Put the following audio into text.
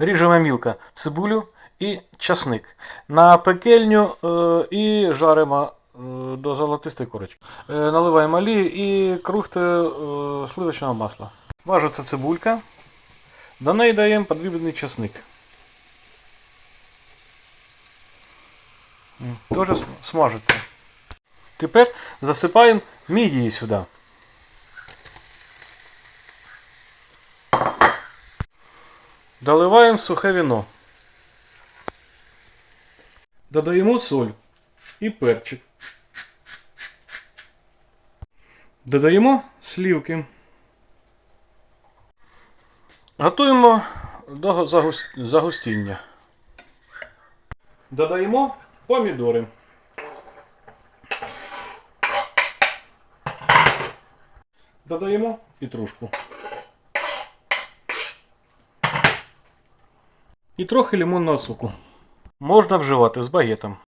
Ріжемо мілко цибулю і часник. На пекельню е, і жаримо е, до золотистої корочки. Е, наливаємо олію і крухти сливочного масла. Важиться цибулька. До неї даємо подвібний часник. См- смажиться. Тепер засипаємо мідії сюди. Доливаємо сухе віно. Додаємо соль і перчик. Додаємо слівки. Готуємо до загус- загустіння. Додаємо помідори. Додаємо петрушку. І трохи лимонного соку. Можна вживати з багетом.